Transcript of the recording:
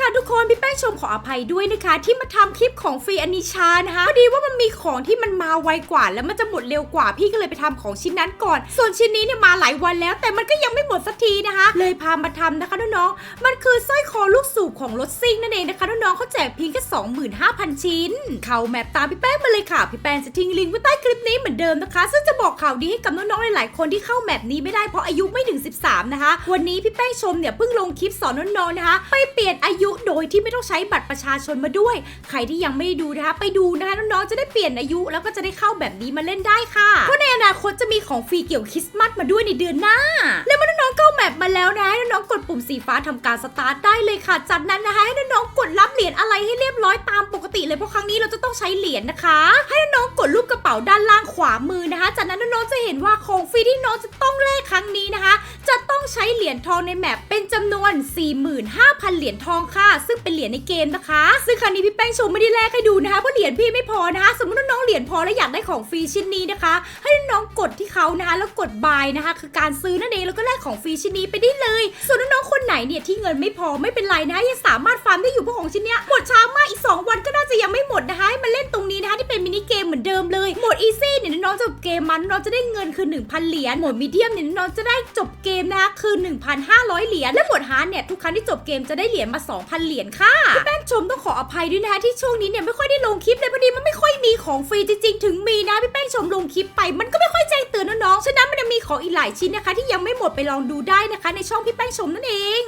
ค่ะทุกคนพี่แป้งชมขออภัยด้วยนะคะ ที่มาทำคลิปของฟรีอนิชานะคะพอดีว่ามันมีของที่มันมาไวกว่า แล้วมันจะหมดเร็วกว่าพี่ก็เลยไปทำของชิ้นนั้นก่อน ส่วนชิ้นนี้เนี่ยมาหลายวันแล้ว แต่มันก็ยังไม่หมดสักทีนะคะ เลยพามาทำนะคะน้องๆมันคือสร้อยคอลูกสูบของรถซิ่งนั่นเองนะคะน้องๆเขาแจกเพียงแค่25,000 ชิ้น เข้าแมปตามพี่แป้งมาเลยค่ะพี่แป้งจะทิ้งลิงก์ไว้ใต้คลิปนี้เหมือนเดิมนะคะ ซึ่งจะบอกข่าวดีให้กับน้องๆหลายๆคนที่เข้าแมปนี้ไม่ได้เพราะอายุไม่ถึง 13 นะคะ วันนี้พี่แป้งชมเนี่ยเพิ่งลงคลิปสอนน้องๆนะคะ ไปเปลี่ยนอายุโดยที่ไม่ต้องใช้บัตรประชาชนมาด้วย ใครที่ยังไม่ได้ดูนะคะไปดูนะคะน้องๆจะได้เปลี่ยนอายุ แล้วก็จะได้เข้าแบบนี้มาเล่นได้ค่ะเพราะในอนาคตจะมีของฟรีเกี่ยวคริสต์มาสมาด้วยในเดือนหน้า และเมื่อน้องๆเข้าแมปมาแล้วนะให้น้องๆกดปุ่มสีฟ้าทำการสตาร์ทได้เลยค่ะ จากนั้นนะคะให้น้องๆกดรับเหรียญอะไรให้เรียบร้อยตามปกติเลยเพราะครั้งนี้เราจะต้องใช้เหรียญนะคะ ให้น้องๆกดรูปกระเป๋าด้านล่างขวามือนะคะ จากนั้นน้องๆจะเห็นว่าของฟรีที่น้องจะต้องแลกครั้งนี้นะคะ ต้องใช้เหรียญทองในแมปเป็นจำนวน 45,000 เหรียญทองค่ะ ซึ่งเป็นเหรียญในเกมนะคะ ซึ่งครั้งนี้พี่แป้งชมไม่ได้แลกให้ดูนะคะเพราะเหรียญพี่ไม่พอนะคะ สมมติว่าน้องเหรียญพอแล้วอยากได้ของฟรีชิ้นนี้นะคะ ให้น้องกดที่เขานะคะ แล้วกดบายนะคะ คือการซื้อนั่นเองแล้วก็แลกของฟรีชิ้นนี้ไปได้เลย ส่วนน้องคนไหนเนี่ยที่เงินไม่พอไม่เป็นไรนะคะยังสามารถฟาร์มได้อยู่เพราะของชิ้นเนี้ยหมดช้ามากอีก 2 วันก็น่าจะยังไม่หมดนะคะให้มาเล่นตรงนี้นะคะที่เป็นมินิเกมเหมือนเดิมเลยหมดอีซี่เนี่ยน้องๆจบเกมมันน้องจะได้เงินคือ 1,000 เหรียญหมดมีเดียมเนี่ยน้องจะได้จบ เกมนะคะคือ 1,500 เหรียญ และหมดฮาร์ดเนี่ยทุกครั้งที่จบเกมจะได้เหรียญมา 2,000 เหรียญค่ะพี่แป้งชมต้องขออภัยด้วยนะคะที่ช่วงนี้เนี่ยไม่ค่อยได้ลงคลิปเลยพอดีมันไม่ค่อยมีของฟรีจริงๆ ถึงมีนะพี่แป้งชมลงคลิปไปมันก็ไม่ค่อยแจ้งเตือนน้องๆ ฉะนั้นมันจะมีของอีกหลายชิ้นนะคะ ที่ยังไม่หมดไปลองดูได้นะคะ ในช่องพี่แป้งชมนั่นเอง